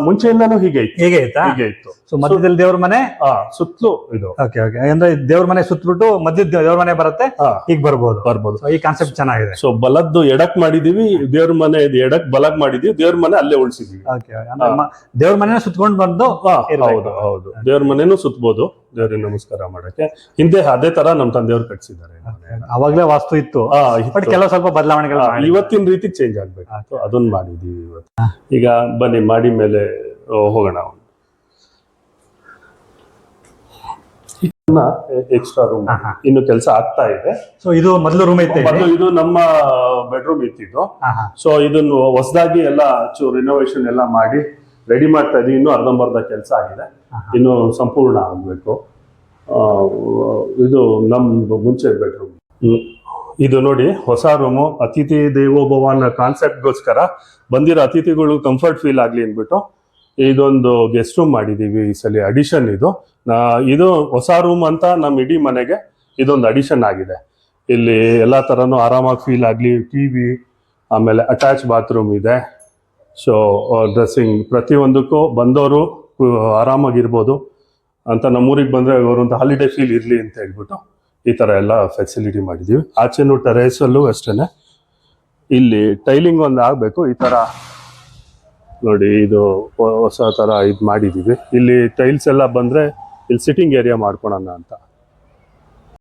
ಮುಂಚೆ ಹೀಗೆ ಇತ್ತು. ಹೇಗೆ ಆಯ್ತಾ ಹೀಗೆ ಇತ್ತು. ಸೊ ಮಧ್ಯದಲ್ಲಿ ದೇವ್ರ ಮನೆ? ಸುತ್ತಲು ಇದು. ಓಕೆ ಓಕೆ ಅಂದ್ರೆ ದೇವ್ರ ಮನೆ ಸುತ್ತಬಿಟ್ಟು ಮಧ್ಯದ ದೇವ್ರ ಮನೆ ಬರುತ್ತೆ ಈಗ ಬರ್ಬೋದು. ಬರ್ಬೋದು. ಈ ಕಾನ್ಸೆಪ್ಟ್ ಚೆನ್ನಾಗಿದೆ. ಸೊ ಬಲದ್ದು ಎಡಕ್ ಮಾಡಿದೀವಿ ದೇವ್ರ ಮನೆ ಎಡಕ್ ಬಲಕ್ ಮಾಡಿದೀವಿ ದೇವ್ರ ಮನೆ ಅಲ್ಲೇ ಉಳಿಸಿದ್ವಿ. ದೇವ್ರ ಮನೆ ಸುತ್ಕೊಂಡು ಬಂದು. ಹೌದು ಹೌದು. ದೇವ್ರ ಮನೆನೂ ಸುತ್ತಬಹುದು ದೇವ್ರಿಗೆ ನಮಸ್ಕಾರ ಮಾಡಕ್ಕೆ. ಹಿಂದೆ ಅದೇ ತರ ನಮ್ ತಂದೆಯವ್ರು ಕಟ್ಸಿದ್ದಾರೆ ಅವಾಗ್ಲೇ ವಾಸ್ತು ಇತ್ತು. ಬಟ್. ಕೆಲವು ಸ್ವಲ್ಪ ಬದಲಾವಣೆಗಳು ಇವತ್ತಿನ ರೀತಿ ಚೇಂಜ್ ಆಗ್ಬೇಕು. ಅದನ್ನ ಮಾಡಿದೀವಿ ಇವತ್ತು. ಈಗ ಬನ್ನಿ ಮಾಡಿ ಮೇಲೆ ಹೋಗೋಣ ಎಕ್ಸ್ಟ್ರಾ ರೂಮ್. ಇನ್ನು ಕೆಲಸ ಆಗ್ತಾ ಇದೆ. ಸೊ ಇದು ಮೊದಲು ರೂಮ್ ಐತೆ? ಮೊದಲು ಇದು ನಮ್ಮ ಬೆಡ್ರೂಮ್ ಇತ್ತಿದ್ದು. ಸೊ ಇದನ್ನು ಹೊಸದಾಗಿ ಎಲ್ಲ ರಿನೋವೇಷನ್ ಎಲ್ಲ ಮಾಡಿ ರೆಡಿ ಮಾಡ್ತಾ ಇದೀವಿ ಇನ್ನು ಅರ್ಧಂಬರ್ಧ ಕೆಲಸ ಆಗಿದೆ. ಇನ್ನು ಸಂಪೂರ್ಣ ಆಗಬೇಕು. ಇದು ನಮ್ಮ ಮುಂಚೆ ಬೆಡ್ರೂಮ್ ಇದು ನೋಡಿ ಹೊಸ ರೂಮು ಅತಿಥಿ ದೇವೋಭವ ಅನ್ನೋ ಕಾನ್ಸೆಪ್ಟ್ಗೋಸ್ಕರ ಬಂದಿರೋ ಅತಿಥಿಗಳು ಕಂಫರ್ಟ್ ಫೀಲ್ ಆಗಲಿ ಅಂದ್ಬಿಟ್ಟು ಇದೊಂದು ಗೆಸ್ಟ್ ರೂಮ್ ಮಾಡಿದ್ದೀವಿ ಈ ಸಲ ಅಡಿಷನ್ ಇದು. ಇದು ಹೊಸ ರೂಮ್ ಅಂತ ನಮ್ಮ ಇಡೀ ಮನೆಗೆ ಇದೊಂದು ಅಡಿಷನ್ ಆಗಿದೆ. ಇಲ್ಲಿ ಎಲ್ಲ ಥರನೂ ಆರಾಮಾಗಿ ಫೀಲ್ ಆಗಲಿ ಟಿ ವಿ ಆಮೇಲೆ ಅಟ್ಯಾಚ್ ಬಾತ್ರೂಮ್ ಇದೆ. ಸೊ ಡ್ರೆಸ್ಸಿಂಗ್ ಪ್ರತಿಯೊಂದಕ್ಕೂ ಬಂದವರು ಆರಾಮಾಗಿರ್ಬೋದು ಅಂತ ನಮ್ಮೂರಿಗೆ ಬಂದರೆ ಅವರೊಂದು ಹಾಲಿಡೇ ಫೀಲ್ ಇರಲಿ ಅಂತ ಹೇಳ್ಬಿಟ್ಟು ಈ ಥರ ಎಲ್ಲ ಫೆಸಿಲಿಟಿ ಮಾಡಿದ್ದೀವಿ ಆಚೆನೂ ಟೆರೇಸಲ್ಲೂ ಅಷ್ಟೇ ಇಲ್ಲಿ ಟೈಲಿಂಗ್ ಒಂದು ಆಗಬೇಕು, ಈ ಥರ ನೋಡಿ ಇದು ಹೊಸ ಥರ ಇದು ಮಾಡಿದ್ದೀವಿ ಇಲ್ಲಿ ಟೈಲ್ಸ್ ಎಲ್ಲ ಬಂದರೆ ಇಲ್ಲಿ ಸಿಟ್ಟಿಂಗ್ ಏರಿಯಾ ಮಾಡ್ಕೊಳೋಣ ಅಂತ.